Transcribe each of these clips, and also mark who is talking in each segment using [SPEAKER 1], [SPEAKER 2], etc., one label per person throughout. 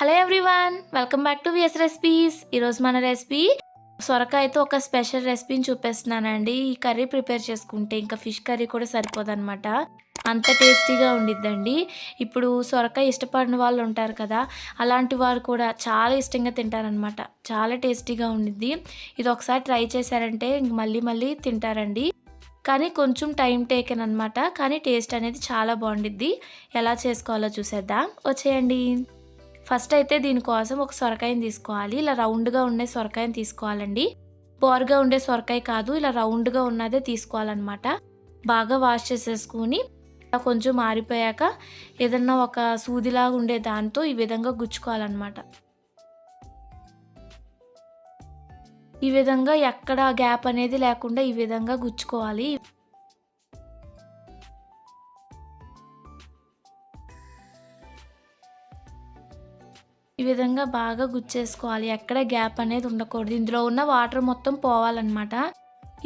[SPEAKER 1] Hello everyone welcome back to VS recipes ఈరోజు మన recipe సొరకాయతో ఒక స్పెషల్ రెసిపీని చూపిస్తున్నానండి. ఈ కర్రీ ప్రిపేర్ చేసుకుంటే ఇంకా ఫిష్ కర్రీ కూడా సరిపోదన్నమాట. అంత టేస్టీగా ఉండిద్దండి. ఇప్పుడు సొరకాయ ఇష్టపడిన వాళ్ళు ఉంటారు కదా అలాంటి వారు కూడా చాలా ఇష్టంగా తింటారనమాట చాలా టేస్టీగా ఉండిద్ది. ఇది ఒకసారి ట్రై చేశారంటే ఇంక మళ్ళీ మళ్ళీ తింటారండి. కానీ కొంచెం టైం టేకెన్ అనమాట కానీ టేస్ట్ అనేది చాలా బాగుండిద్ది. ఎలా చేసుకోవాలో చూసేద్దాం. వచ్చేయండి. ఫస్ట్ అయితే దీనికోసం ఒక సొరకాయని తీసుకోవాలి. ఇలా రౌండ్గా ఉండే సొరకాయని తీసుకోవాలండి. బోర్గా ఉండే సొరకాయ కాదు ఇలా రౌండ్గా ఉన్నదే తీసుకోవాలన్నమాట. బాగా వాష్ చేసేసుకుని కొంచెం మారిపోయాక ఏదన్నా ఒక సూదిలాగా ఉండే దాంతో ఈ విధంగా గుచ్చుకోవాలన్నమాట. ఈ విధంగా ఎక్కడ గ్యాప్ అనేది లేకుండా ఈ విధంగా గుచ్చుకోవాలి. ఈ విధంగా బాగా గుచ్చేసుకోవాలి. ఎక్కడ గ్యాప్ అనేది ఉండకూడదు. ఇందులో ఉన్న వాటర్ మొత్తం పోవాలన్నమాట.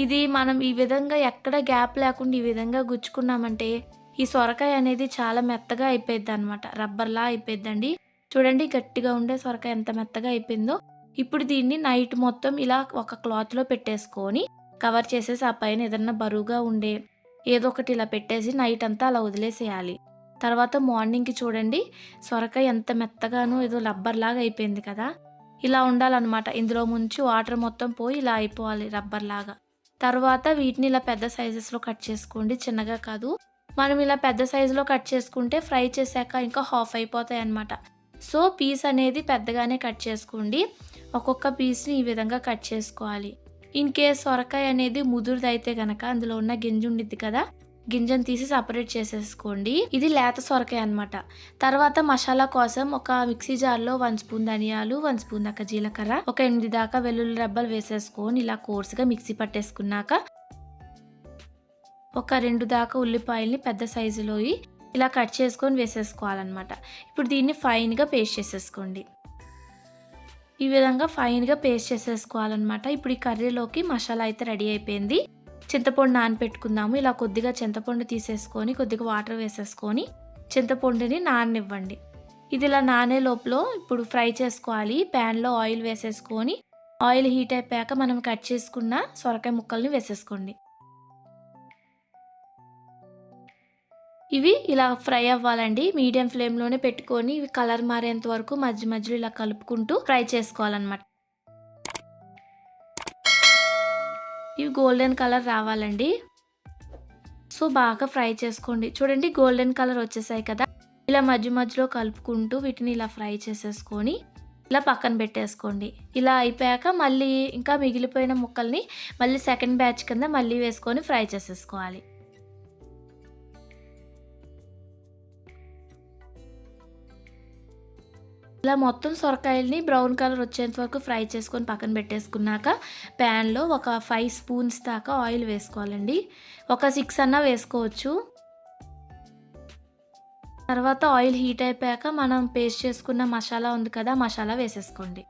[SPEAKER 1] ఇది మనం ఈ విధంగా ఎక్కడ గ్యాప్ లేకుండా ఈ విధంగా గుచ్చుకున్నామంటే ఈ సొరకాయ అనేది చాలా మెత్తగా అయిపోయింది అనమాట రబ్బర్లా అయిపోయిందండి చూడండి గట్టిగా ఉండే సొరకాయ ఎంత మెత్తగా అయిపోయిందో. ఇప్పుడు దీన్ని నైట్ మొత్తం ఇలా ఒక క్లాత్లో పెట్టేసుకొని కవర్ చేసేసి ఆ పైన ఏదన్నా బరువుగా ఉండే ఏదో ఒకటి ఇలా పెట్టేసి నైట్ అంతా అలా వదిలేసేయాలి. తర్వాత మార్నింగ్కి చూడండి. సొరకాయ ఎంత మెత్తగానో ఏదో రబ్బర్లాగా అయిపోయింది కదా. ఇలా ఉండాలన్నమాట. ఇందులో ముంచి వాటర్ మొత్తం పోయి ఇలా అయిపోవాలి రబ్బర్లాగా తర్వాత వీటిని ఇలా పెద్ద సైజెస్లో కట్ చేసుకోండి. చిన్నగా కాదు. మనం ఇలా పెద్ద సైజులో కట్ చేసుకుంటే ఫ్రై చేశాక ఇంకా హాఫ్ అయిపోతాయి అన్నమాట సో పీస్ అనేది పెద్దగానే కట్ చేసుకోండి. ఒక్కొక్క పీస్ని ఈ విధంగా కట్ చేసుకోవాలి. ఇన్ కేస్ సొరకాయ అనేది ముదురుదైతే కనుక అందులో ఉన్న గింజ ఉండిద్ది కదా గింజను తీసి సపరేట్ చేసేసుకోండి. ఇది లేత సొరకాయ అనమాట తర్వాత మసాలా కోసం ఒక మిక్సీ జార్లో వన్ స్పూన్ ధనియాలు వన్ స్పూన్ దాకా జీలకర్ర ఒక ఎనిమిది దాకా వెల్లుల్లి రెబ్బలు వేసేసుకొని ఇలా కోర్సుగా మిక్సీ పట్టేసుకున్నాక ఒక రెండు దాకా ఉల్లిపాయల్ని పెద్ద సైజులో ఇలా కట్ చేసుకొని వేసేసుకోవాలన్నమాట. ఇప్పుడు దీన్ని ఫైన్గా పేస్ట్ చేసేసుకోండి. ఈ విధంగా ఫైన్గా పేస్ట్ చేసేసుకోవాలన్నమాట. ఇప్పుడు ఈ కర్రీలోకి మసాలా అయితే రెడీ అయిపోయింది. చింతపండు నానపెట్టుకుందాము. ఇలా కొద్దిగా చింతపండు తీసేసుకొని కొద్దిగా వాటర్ వేసేసుకొని చింతపండుని నాననివ్వండి. ఇది ఇలా నానే లోపల ఇప్పుడు ఫ్రై చేసుకోవాలి. ప్యాన్లో ఆయిల్ వేసేసుకొని ఆయిల్ హీట్ అయిపోయాక మనం కట్ చేసుకున్న సొరకాయ ముక్కల్ని వేసేసుకోండి. ఇవి ఇలా ఫ్రై అవ్వాలండి. మీడియం ఫ్లేమ్లోనే పెట్టుకొని ఇవి కలర్ మారేంత వరకు మధ్య మధ్యలో ఇలా కలుపుకుంటూ ఫ్రై చేసుకోవాలన్నమాట. ఇవి గోల్డెన్ కలర్ రావాలండి. సో బాగా ఫ్రై చేసుకోండి. చూడండి గోల్డెన్ కలర్ వచ్చేసాయి కదా. ఇలా మధ్య మధ్యలో కలుపుకుంటూ వీటిని ఇలా ఫ్రై చేసేసుకొని ఇలా పక్కన పెట్టేసుకోండి. ఇలా అయిపోయాక మళ్ళీ ఇంకా మిగిలిపోయిన ముక్కల్ని మళ్ళీ సెకండ్ బ్యాచ్ కింద మళ్ళీ వేసుకొని ఫ్రై చేసేసుకోవాలి. ఇలా మొత్తం సొరకాయల్ని బ్రౌన్ కలర్ వచ్చేంత వరకు ఫ్రై చేసుకొని పక్కన పెట్టేసుకున్నాక ప్యాన్లో ఒక ఫైవ్ స్పూన్స్ దాకా ఆయిల్ వేసుకోవాలండి. ఒక సిక్స్ అన్నా వేసుకోవచ్చు. తర్వాత ఆయిల్ హీట్ అయిపోయాక మనం పేస్ట్ చేసుకున్న మసాలా ఉంది కదా మసాలా వేసేసుకోండి.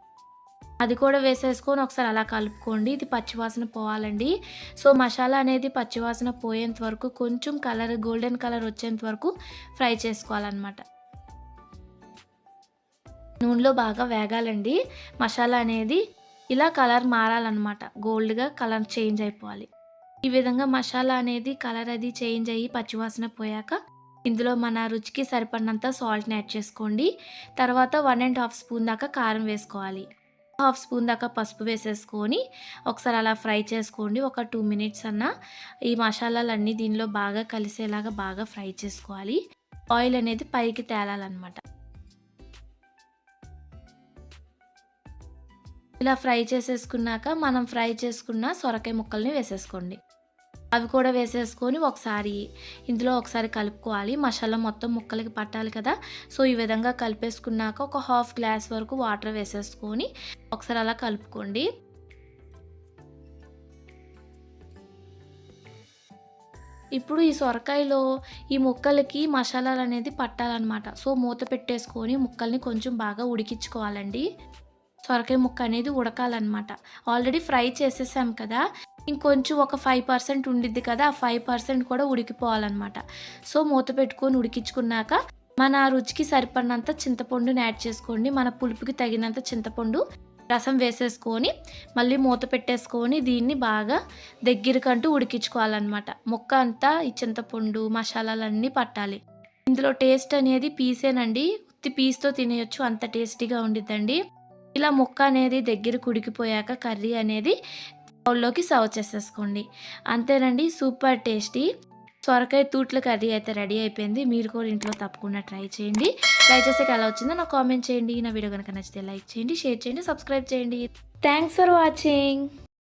[SPEAKER 1] అది కూడా వేసేసుకొని ఒకసారి అలా కలుపుకోండి. ఇది పచ్చివాసన పోవాలండి. సో మసాలా అనేది పచ్చివాసన పోయేంత వరకు కొంచెం కలర్ గోల్డెన్ కలర్ వచ్చేంత వరకు ఫ్రై చేసుకోవాలన్నమాట. నూనెలో బాగా వేగాలండి. మసాలా అనేది ఇలా కలర్ మారాలన్నమాట. గోల్డ్గా కలర్ చేంజ్ అయిపోవాలి. ఈ విధంగా మసాలా అనేది కలర్ అది చేంజ్ అయ్యి పచ్చివాసన పోయాక ఇందులో మన రుచికి సరిపడినంత సాల్ట్ని యాడ్ చేసుకోండి. తర్వాత వన్ అండ్ హాఫ్ స్పూన్ దాకా కారం వేసుకోవాలి. హాఫ్ స్పూన్ దాకా పసుపు వేసేసుకొని ఒకసారి అలా ఫ్రై చేసుకోండి. ఒక టూ మినిట్స్ అన్న ఈ మసాలాలన్నీ దీనిలో బాగా కలిసేలాగా బాగా ఫ్రై చేసుకోవాలి. ఆయిల్ అనేది పైకి తేలాలన్నమాట. ఇలా ఫ్రై చేసేసుకున్నాక మనం ఫ్రై చేసుకున్న సొరకాయ ముక్కల్ని వేసేసుకోండి. అవి కూడా వేసేసుకొని ఒకసారి ఇందులో ఒకసారి కలుపుకోవాలి. మసాలా మొత్తం ముక్కలకి పట్టాలి కదా. సో ఈ విధంగా కలిపేసుకున్నాక ఒక హాఫ్ గ్లాస్ వరకు వాటర్ వేసేసుకొని ఒకసారి అలా కలుపుకోండి. ఇప్పుడు ఈ సొరకాయలో ఈ ముక్కలకి మసాలాలు అనేది పట్టాలన్నమాట. సో మూత పెట్టేసుకొని ముక్కల్ని కొంచెం బాగా ఉడికించుకోవాలండి. సొరకాయ ముక్క అనేది ఉడకాలన్నమాట. ఆల్రెడీ ఫ్రై చేసేసాం కదా ఇంకొంచెం ఒక ఫైవ్ పర్సెంట్ ఉండిద్ది కదా ఆ ఫైవ్ పర్సెంట్ కూడా ఉడికిపోవాలన్నమాట. సో మూత పెట్టుకొని ఉడికించుకున్నాక మన రుచికి సరిపడినంత చింతపండుని యాడ్ చేసుకోండి. మన పులుపుకి తగినంత చింతపండు రసం వేసేసుకొని మళ్ళీ మూత పెట్టేసుకొని దీన్ని బాగా దగ్గరకంటూ ఉడికించుకోవాలన్నమాట. ముక్క అంతా ఈ చింతపండు మసాలాలన్నీ పట్టాలి. ఇందులో టేస్ట్ అనేది పీసేనండి ఉత్తి పీస్తో తినేయొచ్చు. అంత టేస్టీగా ఉండిద్దండి. ఇలా ముక్క అనేది దగ్గరకు ఉడికిపోయాక కర్రీ అనేది బౌల్లోకి సర్వ్ చేసేసుకోండి. అంతేనండి సూపర్ టేస్టీ. సొరకాయ తూట్ల కర్రీ అయితే రెడీ అయిపోయింది. మీరు కూడా ఇంట్లో తప్పకుండా ట్రై చేయండి. ట్రై చేసాక ఎలా వచ్చిందో నాకు కామెంట్ చేయండి. నా వీడియో కనుక నచ్చితే లైక్ చేయండి షేర్ చేయండి సబ్స్క్రైబ్ చేయండి. Thanks for watching.